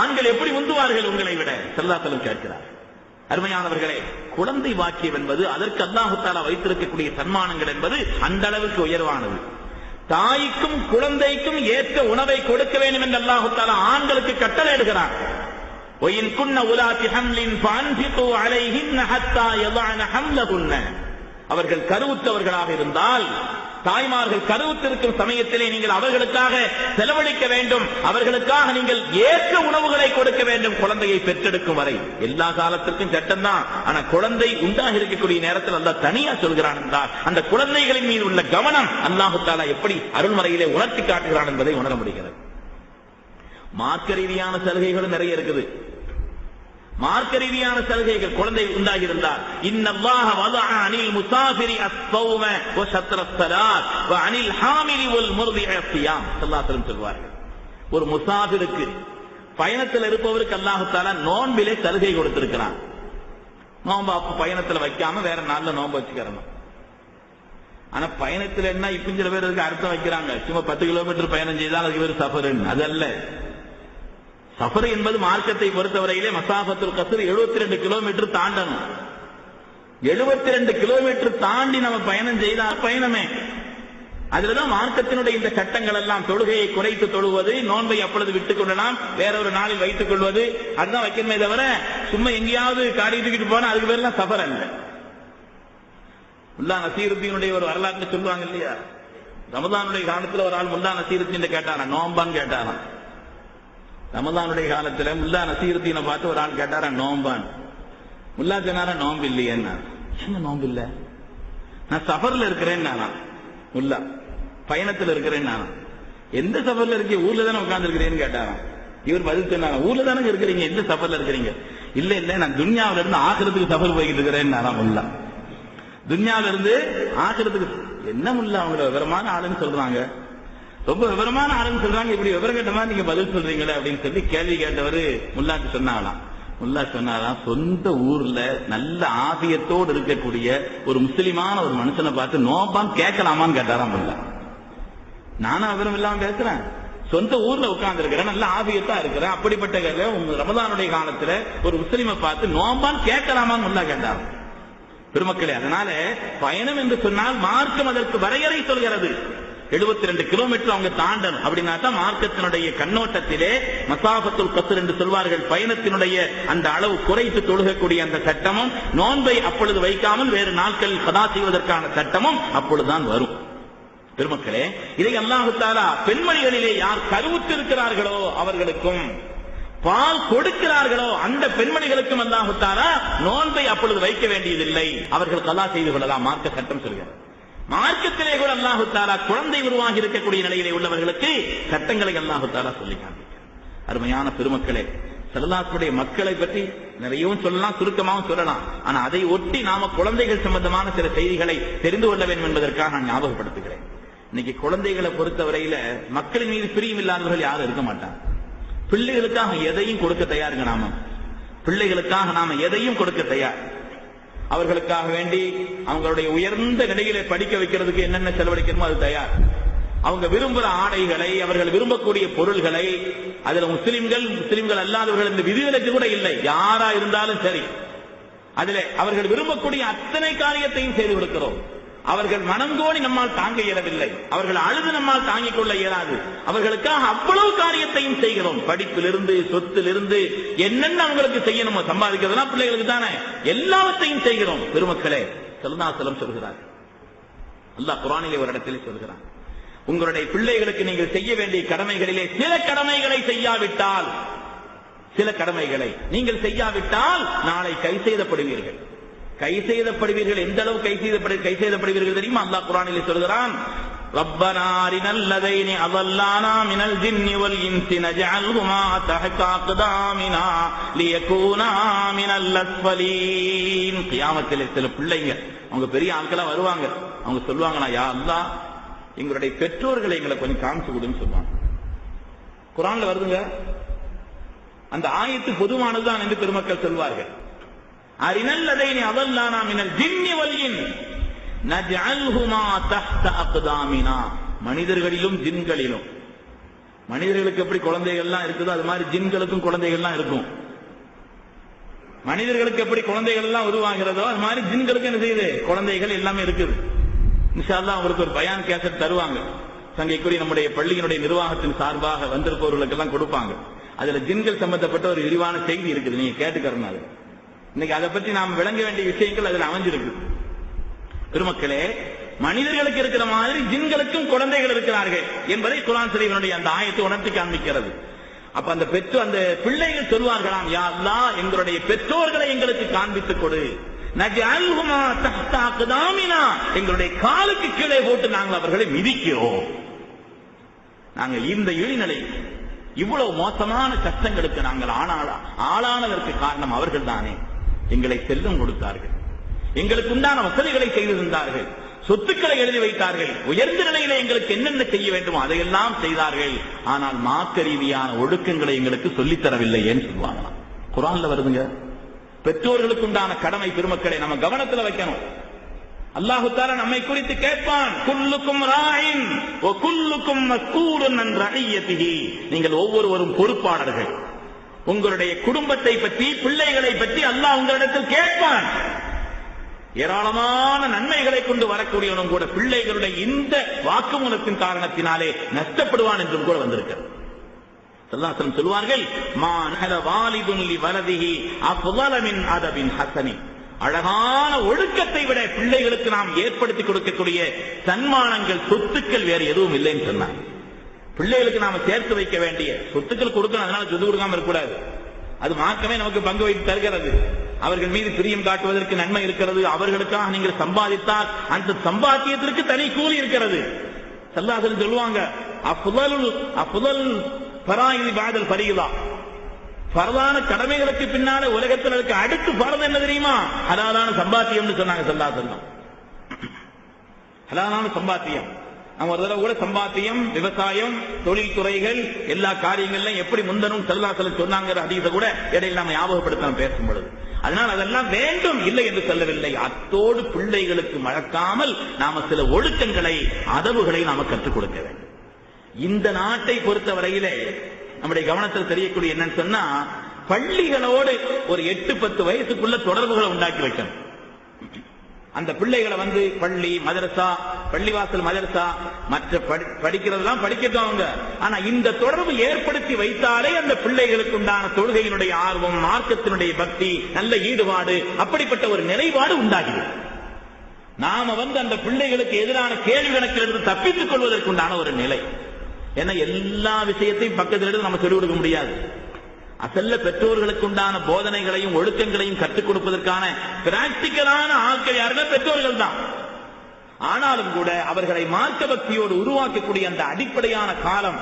ஆண்கள் எப்படி முந்துவார்கள் உங்களை விட செல்லாத்தலும் கேட்கிறார் அருமையானவர்களே குழந்தை வாக்கியம் என்பது அதற்கு அல்லாஹு தாலா வைத்திருக்கக்கூடிய சன்மானங்கள் என்பது அந்த அளவுக்கு உயர்வானது தாய்க்கும் குழந்தைக்கும் ஏற்ற உணவை கொடுக்க வேண்டும் என்று அல்லாஹு தாலா ஆண்களுக்கு கட்டளையிடுகிறான் وَإِن كُنَّ أُولَاتِ حَمْلٍ فَأَنفِقُوا عَلَيْهِنَّ حَتَّى يَضَعْنَ حَمْلَهُنَّ அவர்கள் கருவுற்றவர்களாக இருந்தால் தாய்மார்கள் கருவுத்திருக்கும் சமயத்திலே நீங்கள் அவர்களுக்காக செலவழிக்க வேண்டும். அவர்களுக்காக நீங்கள் ஏற்ற உணவுகளை கொடுக்க வேண்டும். குழந்தையை பெற்றெடுக்கும் வரை. எல்லா காலத்திற்கும் சட்டம் தான் ஆனா குழந்தை உண்டாக இருக்கக்கூடிய நேரத்தில் அல்ல தனியா சொல்கிறான் என்றால் அந்த குழந்தைகளின் மீது உள்ள கவனம் அல்லாஹு தாலா எப்படி அருள்மறையிலே உணர்த்தி காட்டுகிறான் என்பதை உணர முடிகிறது. மார்க்க ரீதியான சலுகைகளும் நிறைய இருக்குது. மார்க்க ரீதியான சலுகைகள் குழந்தை உண்டாகியிருந்தால் இன்னல்லாஹ வதஅ அனில் முசாஃபிரி அஸ்ஸௌம வ ஷத்ர ஸலாத் வ அனில் ஹாமிலி வல் முர்திஅ ஸியாம். ஸல்லல்லாஹு சொல்வார்கள். ஒரு முசாஃபிருக்கு பயணத்தில் இருப்பவருக்கு அல்லாஹ் தஆலா நோன்பிலே சலுகை கொடுத்திருக்கிறான். நோன்பு அப்ப பயணத்துல வைக்காம வேற நாள்ல நோன்பு வச்சுக்கிறணும். ஆனா பயணத்துல என்ன இப்ப சில பேர் அதுக்கு அர்த்தம் வைக்கிறாங்க. சும்மா பத்து கிலோமீட்டர் பயணம் செய்தால் அதுக்கு பேர் சஃபருன்னு. அது அல்ல. சஃபர் என்பது மார்க்கத்தை பொறுத்தவரையிலே மசாபத்துல் கசர் 72 ரெண்டு கிலோமீட்டர் தாண்டணும். 72 ரெண்டு கிலோமீட்டர் தாண்டி நம்ம பயணம் செய்தா பயணமே. அதுலதான் மார்க்கத்தினுடைய இந்த சட்டங்கள் எல்லாம் தொழுகையை குறைத்து தொழுவது நோன்பை அப்பொழுது விட்டுக் கொள்ளலாம் வேற ஒரு நாளில் வைத்துக் கொள்வது அதுதான் வைக்கணுமே தவிர சும்மா எங்கேயாவது காடி தூக்கிட்டு போனா அதுக்கு பேர்லாம் சஃபர் அல்ல. முல்லா நசீருத்தினுடைய ஒரு வரலாற்று சொல்லுவாங்க இல்லையா? ரமதானுடைய காலத்துல ஒரு ஆள் முல்லா நசீருத்தின் கேட்டாராம் நோம்பான்னு கேட்டாராம். ரமதானுடைய காலத்துல முல்லா நசீருத்தீனை பார்த்து ஒரு ஆள் கேட்டாரா நோம்பான் முல்லா சொன்னாரா நோம்பு இல்லையேன்னா என்ன நோம்பு இல்ல நான் சஃபர்ல இருக்கிறேன் நானா முல்லா. பயணத்துல இருக்கிறேன் நானா எந்த சஃபர்ல இருக்கீங்க ஊர்ல தானே உட்கார்ந்து இருக்கிறேன்னு கேட்டாராம் இவர் பதில் சொன்னாங்க ஊர்ல தானே இருக்கிறீங்க எந்த சஃபர்ல இருக்கிறீங்க? இல்ல இல்ல நான் துன்யாவில இருந்து ஆசிரத்துக்கு சஃபர் போய்கிட்டு இருக்கிறேன் நானா முல்லா. துன்யாவில இருந்து ஆசிரத்துக்கு என்ன முல்லா அவங்க விவரமான ஆளுன்னு சொல்றாங்க. ரொம்ப விவரமான ஆளுன்னு சொல்றாங்க இப்படி விவரம் கேட்ட மாதிரி நீங்க பதில் சொல்றீங்களே அப்படின்னு சொல்லி கேள்வி கேட்டவர் முல்லாக்கு சொன்னாங்களாம். முல்லா சொன்னாராம் சொந்த ஊர்ல நல்ல ஆபியத்தோடு இருக்கக்கூடிய ஒரு முஸ்லிமான ஒரு மனுஷனை பார்த்து நோபான்னு கேட்கலாமான்னு கேட்டாராம் முல்லா. நானும் விவரம் இல்லாம பேசுறேன். சொந்த ஊர்ல உட்கார்ந்து இருக்கிறேன் நல்ல ஆபியத்தா இருக்கிறேன். அப்படிப்பட்ட கதை உங்க ரமதானுடைய காலத்துல ஒரு முஸ்லிமை பார்த்து நோம்பான் கேட்கலாமான்னு முல்லா கேட்டாராம். பெருமக்களே அதனால பயணம் என்று சொன்னால் மார்க்கம் அதற்கு வரையறை சொல்கிறது. 72 ரெண்டு கிலோமீட்டர் அவங்க தாண்டணும். அப்படின்னா தான் மார்க்கத்தினுடைய கண்ணோட்டத்திலே மசாபத்துல் கத்து என்று சொல்வார்கள் பயணத்தினுடைய அந்த அளவு குறைத்து தொழுகக்கூடிய அந்த சட்டமும் நோன்பை அப்பொழுது வைக்காமல் வேறு நாட்களில் கதா செய்வதற்கான சட்டமும் அப்பொழுதுதான் வரும். பெருமக்களே இதை அல்லாஹுத்தாலா பெண்மணிகளிலே யார் கருவுற்றிருக்கிறார்களோ அவர்களுக்கும் பால் கொடுக்கிறார்களோ அந்த பெண்மணிகளுக்கும் அல்லாஹுத்தாலா நோன்பை அப்பொழுது வைக்க வேண்டியதில்லை. அவர்கள் கலா செய்து கொள்ளலாம் மார்க்க சட்டம் சொல்கிறார் மார்க்கத்திலே கூட அல்லாஹு தாலா குழந்தை உருவாகி இருக்கக்கூடிய நிலையிலே உள்ளவர்களுக்கு சட்டங்களை அல்லாஹு தாலா சொல்லி காண்பிக்கிறார் அருமையான பெருமக்களே செல்லாத்துடைய மக்களை பற்றி நிறையவும் சொல்லலாம் சுருக்கமாகவும் சொல்லலாம். ஆனா அதை ஒட்டி நாம குழந்தைகள் சம்பந்தமான சில செய்திகளை தெரிந்து கொள்ள வேண்டும் என்பதற்காக நான் ஞாபகப்படுத்துகிறேன். இன்னைக்கு குழந்தைகளை பொறுத்தவரையில மக்களின் மீது பிரியம் இல்லாதவர்கள் யாரும் இருக்க மாட்டாங்க. பிள்ளைகளுக்காக எதையும் கொடுக்க தயாருங்க நாம. பிள்ளைகளுக்காக நாம எதையும் கொடுக்க தயார் அவர்களுக்காக வேண்டி அவங்களுடைய உயர்ந்த நிலையிலே படிக்க வைக்கிறதுக்கு என்னென்ன செலவழிக்கணுமோ அது தயார். அவங்க விரும்புற ஆடைகளை அவர்கள் விரும்பக்கூடிய பொருள்களை அதுல முஸ்லிம்கள் முஸ்லிம்கள் அல்லாதவர்கள் இந்த விதிவிலக்கு கூட இல்லை. யாரா இருந்தாலும் சரி. அதிலே அவர்கள் விரும்பக்கூடிய அத்தனை காரியத்தையும் செய்து கொடுக்கிறோம். அவர்கள் மனம் கோணி நம்மால் தாங்க இயலவில்லை. அவர்கள் அழுது நம்மால் தாங்கிக் கொள்ள இயலாது. அவர்களுக்காக அவ்வளவு காரியத்தையும் செய்கிறோம். படிப்பிலிருந்து சொத்திலிருந்து என்னென்ன அவங்களுக்கு செய்யணுமோ சம்பாதிக்கிறதுனா பிள்ளைகளுக்கு தானே. எல்லாவற்றையும் செய்கிறோம். பெருமக்களே செல்லுநாசலம் சொல்கிறார். அல்லாஹ் குரானிலே ஒரு இடத்திலே சொல்கிறார் உங்களுடைய பிள்ளைகளுக்கு நீங்கள் செய்ய வேண்டிய கடமைகளிலே சில கடமைகளை செய்யாவிட்டால் சில கடமைகளை நீங்கள் செய்யாவிட்டால் நாளை கை செய்தப்படுவீர்கள். கை செய்தப்படுவீர்கள் எந்த அளவு கை செய்த கை செய்தப்படுவீர்கள் தெரியுமா? அல்லா குரானிலே சொல்கிறான் ربنا أرنا الذين أضلانا من الجن والإنس نجعلهما تحت أقدامنا ليكونا من الأسفلين சில பிள்ளைங்க அவங்க பெரிய ஆட்களா வருவாங்க. அவங்க சொல்லுவாங்க யா அல்லா எங்களுடைய பெற்றோர்களை எங்களை கொஞ்சம் காமிச்சு கொடுன்னு சொல்லுவாங்க. குரான்ல வருதுங்க அந்த ஆயத்து பொதுவானதுதான் என்று பெருமக்கள் சொல்வார்கள். அரினல்லதைனி அதல்லானா மினல் ஜின்னி வல்யின் நஜ்அல்ஹுமா தஹ்த அக்தாமினா. மனிதர்களிலும் ஜின்களிலும். மனிதர்களுக்கு எப்படி குழந்தைகள்லாம் இருக்குதோ அது மாதிரி ஜின்களுக்கும் குழந்தைகள்லாம் இருக்கும். மனிதர்களுக்கு எப்படி குழந்தைகள் எல்லாம் உருவாகிறதோ அது மாதிரி ஜின்களுக்கு என்ன செய்யுது? குழந்தைகள் எல்லாமே இருக்குது. இன்ஷால்லா அவங்களுக்கு ஒரு பயான் கேசட் தருவாங்க. சங்கைக்குரிய நம்முடைய பள்ளியினுடைய நிர்வாகத்தின் சார்பாக வந்திருப்பவர்களுக்கு எல்லாம் கொடுப்பாங்க. அதுல ஜின்கள் சம்பந்தப்பட்ட ஒரு விரிவான செய்தி இருக்குது. நீங்க கேட்டுக்கிறணும் அது. இன்னைக்கு அதை பத்தி நாம் விளங்க வேண்டிய விஷயங்கள் அதுல அமைஞ்சிருக்கு. பெருமக்களே மனிதர்களுக்கு இருக்கிற மாதிரி ஜின்களுக்கும் குழந்தைகள் இருக்கிறார்கள் என்பதை குரான் ஷரீஃபினுடைய அந்த ஆயத்தை உணர்த்தி காண்பிக்கிறது. அப்ப அந்த பெற்றோர் அந்த பிள்ளைகள் சொல்வார்களாம் யாருலா எங்களுடைய பெற்றோர்களை எங்களுக்கு காண்பித்துக் கொடு. எங்களுடைய காலுக்கு கீழே போட்டு நாங்கள் அவர்களை மிதிக்கிறோம். நாங்கள் இந்த இழிநிலை இவ்வளவு மோசமான கஷ்டங்களுக்கு நாங்கள் ஆளானதற்கு காரணம் அவர்கள் தானே. எங்களை செல்லும் கொடுத்தார்கள். எங்களுக்கு உண்டான வசதிகளை செய்திருந்தார்கள். சொத்துக்களை எழுதி வைத்தார்கள். உயர்ந்த நிலையில எங்களுக்கு என்னென்ன செய்ய வேண்டுமோ அதையெல்லாம் செய்தார்கள். ஆனால் மார்க்க ரீதியான ஒழுக்கங்களை எங்களுக்கு சொல்லித் தரவில்லை சொல்லுவாங்களாம் குரான்ல வருதுங்க. பெற்றோர்களுக்கு உண்டான கடமை பெருமக்களை நம்ம கவனத்துல வைக்கணும். அல்லாஹு தால நம்மை குறித்து கேட்பான். குல்லுக்கும் ராயின் குல்லுக்கும் மஸ்கூலுன் நீங்கள் ஒவ்வொருவரும் பொறுப்பாளர்கள். உங்களுடைய குடும்பத்தை பற்றி பிள்ளைகளை பற்றி அல்லாஹ் உங்களிடத்தில் கேட்பான். ஏராளமான நன்மைகளை கொண்டு வரக்கூடியவனும் கூட பிள்ளைகளுடைய இந்த வாக்குமூலத்தின் காரணத்தினாலே நஷ்டப்படுவான் என்றும் கூட வந்திருக்கிறது. சல்லாசனம் சொல்வார்கள் மா நஹல வாலிதுன் லி வலதிஹி அதபின் ஹசனி. அழகான ஒழுக்கத்தை விட பிள்ளைகளுக்கு நாம் ஏற்படுத்தி கொடுக்கக்கூடிய சன்மானங்கள் சொத்துக்கள் வேறு எதுவும் இல்லைன்னு சொன்னாங்க. பிள்ளைகளுக்கு நாம சேர்த்து வைக்க வேண்டிய சொத்துக்கள் கொடுக்கணும் அதனால சொத்து கொடுக்காம இருக்கக்கூடாது. அது மார்க்கமே நமக்கு பங்கு வைத்து தருகிறது. அவர்கள் மீது பிரியம் காட்டுவதற்கு நன்மை இருக்கிறது. அவர்களுக்காக நீங்கள் சம்பாதித்தால் அந்த சம்பாத்தியத்திற்கு தனி கூலி இருக்கிறது. சல்லாசல் சொல்லுவாங்க அப்புதல் அப்புதல் பராயிதி பாதல் பரியுதா பரதான கடமைகளுக்கு பின்னால உலகத்தில் இருக்க அடுத்து பரது என்ன தெரியுமா? ஹலாலான சம்பாத்தியம்னு சொன்னாங்க சல்லாசல்லம் ஹலாலான சம்பாத்தியம். நம்ம ஒரு தடவை கூட சம்பாத்தியம் விவசாயம் தொழில் துறைகள் எல்லா காரியங்கள்லாம் எப்படி முந்தனும் செல்லாசலம் சொன்னாங்கிற அதிகத்தை கூட இடையில் நாம ஞாபகப்படுத்தணும் பேசும் பொழுது அதனால் அதெல்லாம் வேண்டும் இல்லை என்று சொல்லவில்லை. அத்தோடு பிள்ளைகளுக்கு மழக்காமல் நாம சில ஒழுக்கங்களை அதவுகளை நாம கற்றுக் கொடுக்க வேண்டும். இந்த நாட்டை பொறுத்த வரையிலே நம்முடைய கவனத்தில் தெரியக்கூடிய என்னன்னு சொன்னா பள்ளிகளோடு ஒரு எட்டு பத்து வயசுக்குள்ள தொடர்புகளை உண்டாக்கி வைக்கணும். அந்த பிள்ளைகளை வந்து பள்ளி மதரசா பள்ளிவாசல் மதரசா மற்ற படி- படிக்கிறதெல்லாம் படிக்கட்டும் அவங்க. ஆனா இந்த தொடர்பு ஏற்படுத்தி வைத்தாலே அந்த பிள்ளைகளுக்கு உண்டான தொழுகையினுடைய ஆர்வம் மார்க்கத்தினுடைய பக்தி நல்ல ஈடுபாடு அப்படிப்பட்ட ஒரு நிலைப்பாடு உண்டாகிறது நாம வந்து அந்த பிள்ளைகளுக்கு எதிரான கேள்வி கணக்கிலிருந்து தப்பித்துக் கொள்வதற்குண்டான ஒரு நிலை. ஏன்னா எல்லா விஷயத்தையும் பக்கத்தில் நம்ம சொல்லிக் கொடுக்க முடியாது. அசல்ல பெற்றோர்களுக்கு உண்டான போதனைகளையும் ஒழுக்கங்களையும் கற்றுக் கொடுப்பதற்கான பிராக்டிக்கலான ஆட்கள் யாருன்னா பெற்றோர்கள் தான். ஆனாலும் கூட அவர்களை மார்க்க பக்தியோடு உருவாக்கக்கூடிய அந்த அடிப்படையான காலம்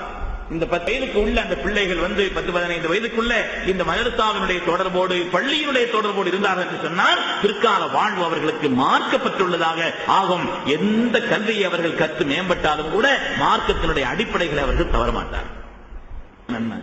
இந்த பத்து வயதுக்கு உள்ள அந்த பிள்ளைகள் வந்து பத்து பதினைந்து வயதுக்குள்ள இந்த மதரசாவினுடைய தொடர்போடு பள்ளியினுடைய தொடர்போடு இருந்தார்கள் என்று சொன்னால் பிற்கால வாழ்வு அவர்களுக்கு மார்க்கப்பட்டுள்ளதாக ஆகும். எந்த கல்வியை அவர்கள் கற்று மேம்பட்டாலும் கூட மார்க்கத்தினுடைய அடிப்படைகளை அவர்கள் தவற நன்மை.